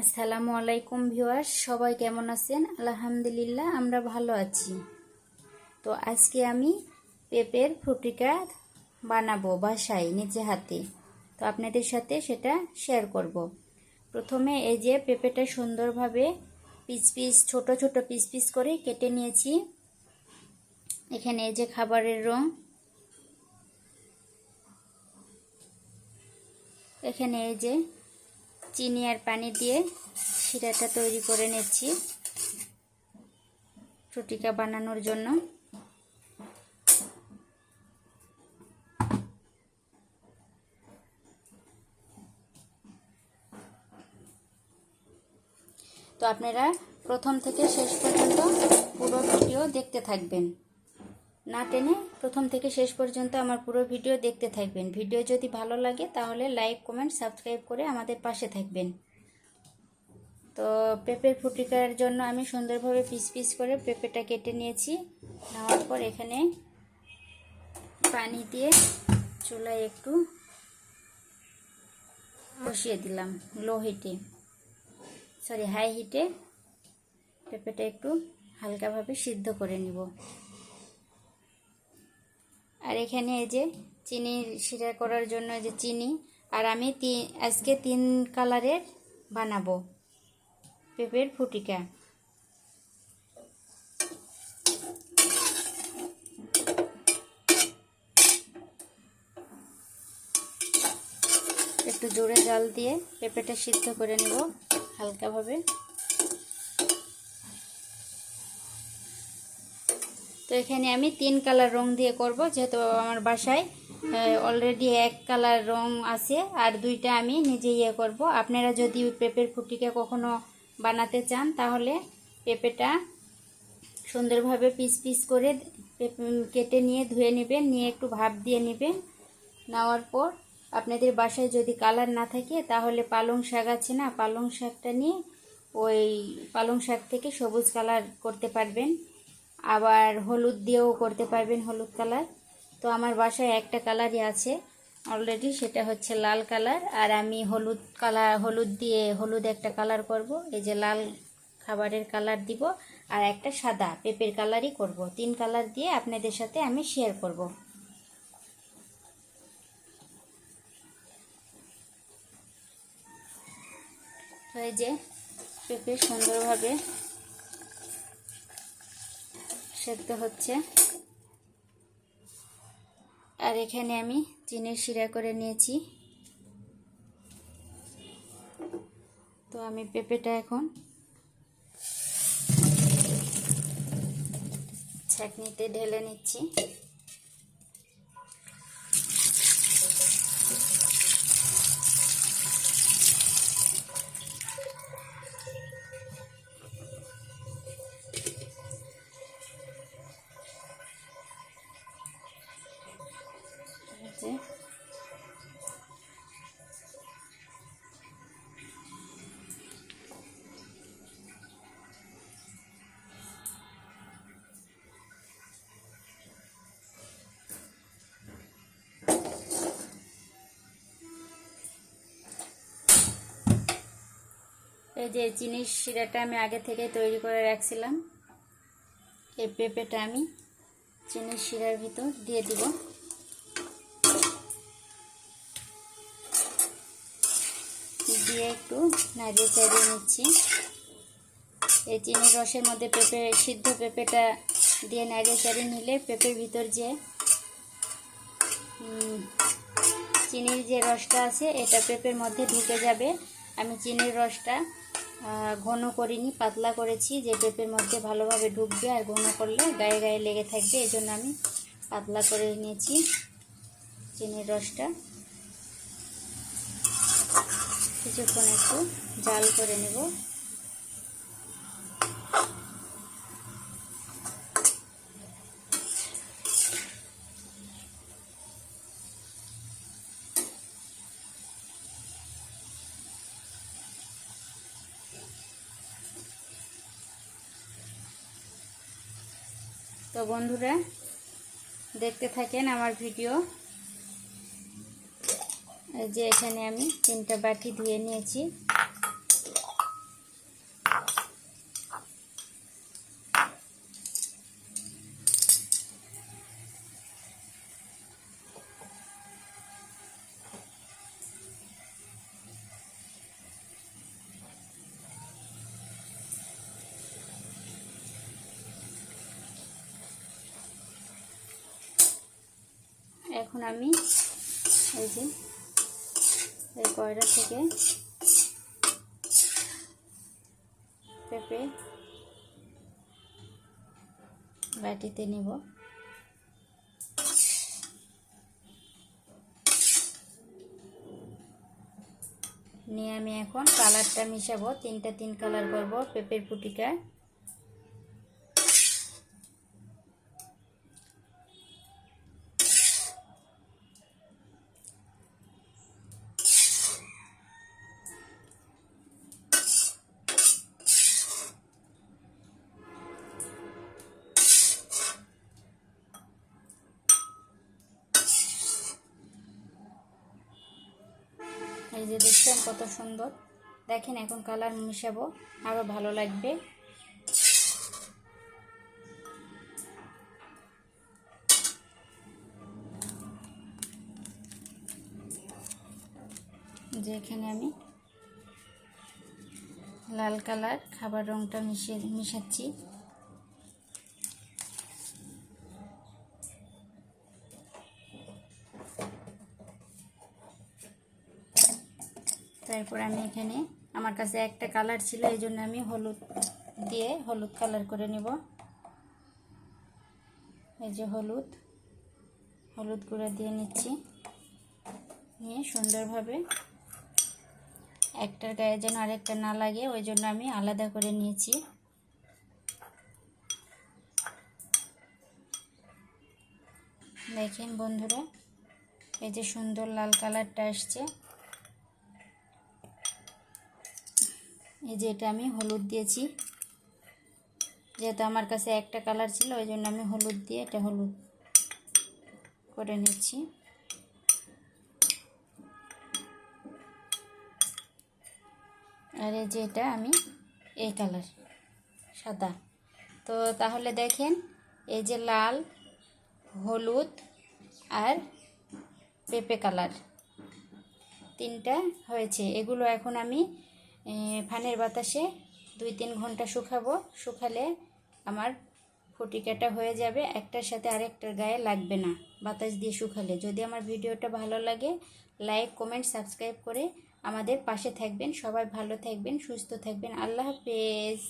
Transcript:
আসসালামু আলাইকুম ভিউয়ার্স, সবাই কেমন আছেন? আলহামদুলিল্লাহ, আমরা ভালো আছি। তো আজকে আমি পেঁপের ফ্রুটিকা বানাবো বাসায়, নিজে হাতে। তো আপনাদের সাথে সেটা শেয়ার করব। প্রথমে এই যে পেঁপেটা সুন্দরভাবে পিস পিস, ছোট ছোট পিস পিস করে কেটে নিয়েছি। এখানে এই যে খাবারের রং। এখানে এই যে চিনি আর পানি দিয়ে শিরাটা তৈরি করে নিচ্ছি। রুটিকা বানানোর জন্য। তো আপনারা প্রথম থেকে শেষ পর্যন্ত পুরো ভিডিও দেখতে থাকবেন। না টেনে প্রথম থেকে শেষ পর্যন্ত আমার পুরো ভিডিও দেখতে থাকবেন। ভিডিও যদি ভালো লাগে তাহলে লাইক, কমেন্ট, সাবস্ক্রাইব করে আমাদের পাশে থাকবেন। তো পেঁপের ফুটিকার জন্য আমি সুন্দরভাবে পিস পিস করে পেঁপেটা কেটে নিয়েছি। নেওয়ার পর এখানে পানি দিয়ে চুলায় একটু বসিয়ে দিলাম, লো হিটে। সরি, হাই হিটে। পেঁপেটা একটু হালকাভাবে সিদ্ধ করে নিব। আর এখানে এই যে চিনি শিরা করার জন্য যে চিনি, আর আমি আজকে তিন কালারের বানাবো পেঁপের ফুটিকা। একটু জোরে জাল দিয়ে পেঁপেটা সিদ্ধ করে নেব হালকাভাবে। তো এখানে আমি তিন কালার রং দিয়ে করব, যেহেতু আমার বাসায় অলরেডি এক কালার রং আছে, আর দুইটা আমি নিজে ইয়ে করব। আপনারা যদি পেঁপের ফুটিকে কখনো বানাতে চান, তাহলে পেঁপেটা সুন্দরভাবে পিস পিস করে কেটে নিয়ে ধুয়ে নেবেন, নিয়ে একটু ভাপ দিয়ে নেবেন। নেওয়ার পর আপনাদের বাসায় যদি কালার না থাকে, তাহলে পালং শাক আছে না, পালং শাকটা নিয়ে ওই পালং শাক থেকে সবুজ কালার করতে পারবেন। আবার হলুদ দিয়েও করতে পারবেন হলুদ কালার। তো আমার বাসায় একটা কালারই আছে অলরেডি সেটা হচ্ছে লাল কালার। আর আমি হলুদ কালার, হলুদ দিয়ে হলুদ একটা কালার করব। এই যে লাল খাবারের কালার দিব। আর একটা সাদা পেঁপের কালারই করব। তিন কালার দিয়ে আপনাদের সাথে আমি শেয়ার করব। এই যে পেঁপে সুন্দরভাবে সেদ্ধ হচ্ছে। আর এখানে আমি চিনির শিরা করে নিয়েছি। তো আমি পেঁপেটা এখন ছাকনিতে ঢেলে নিচ্ছি। এই যে চিনির শিরাটা আমি আগে থেকে তৈরি করে রাখছিলাম। এই পেঁপেটা আমি চিনির শিরার ভিতর দিয়ে দিব। দিয়ে একটু নাড়িয়ে চাড়িয়ে নিচ্ছি। এই চিনির রসের মধ্যে পেঁপে, সিদ্ধ পেঁপেটা দিয়ে নাড়িয়ে চাড়িয়ে নিলে পেঁপের ভিতর যে চিনির যে রসটা আছে, এটা পেঁপের মধ্যে ঢুকে যাবে। আমি চিনির রসটা ঘন করিনি, পাতলা করেছি। যে পেঁপের মধ্যে ভালোভাবে ঢুকবে আর ঘন করলে গায়ে গায়ে লেগে থাকবে এই জন্য আমি পাতলা করে নিয়েছি চিনির রসটা। কিছুক্ষণ একটু জাল করে নেব। তো বন্ধুরা দেখতে থাকেন আমার ভিডিও। যে এখানে আমি তিনটা বাটি ধুয়ে নিয়েছি। এখন আমি এই যে এই কয়রা থেকে পেঁপে বাটিতে নিব। নিয়ে আমি এখন কালারটা মিশাবো। তিনটা তিন কালার করব পেঁপের ফুটিকা যে দেখছেন কত সুন্দর। দেখেন এখন কালার মিশাবো আরও ভালো লাগবে। যে এখানে আমি লাল কালার খাবার রংটা মিশিয়ে মিশাচ্ছি। তারপর আমি এখানে আমার কাছে একটা কালার ছিল, এই জন্য আমি হলুদ দিয়ে হলুদ কালার করে নেব। এই যে হলুদ হলুদ গুঁড়া দিয়ে নিচ্ছি। নিয়ে সুন্দরভাবে একটার গায়ে যেন আরেকটা না লাগে, ওই জন্য আমি আলাদা করে নিয়েছি। দেখেন বন্ধুরা, এই যে সুন্দর লাল কালারটা আসছে। এই যে এটা আমি হলুদ দিয়েছি। যেহেতু আমার কাছে একটা কালার ছিল, ওই জন্য আমি হলুদ দিয়ে এটা হলুদ করে নিচ্ছি। আর এই যে এটা আমি এই কালার, সাদা। তো তাহলে দেখেন, এই যে লাল, হলুদ আর পেঁপে কালার তিনটা হয়েছে। এগুলো এখন আমি ফ্যানের বাতাসে দুই তিন ঘণ্টা শুকাবো। শুকালে আমার ফুটিকাটা হয়ে যাবে, একটার সাথে আরেকটার গায়ে লাগবে না বাতাস দিয়ে শুকালে। যদি আমার ভিডিওটা ভালো লাগে, লাইক, কমেন্ট, সাবস্ক্রাইব করে আমাদের পাশে থাকবেন। সবাই ভালো থাকবেন, সুস্থ থাকবেন। আল্লাহ হাফেজ।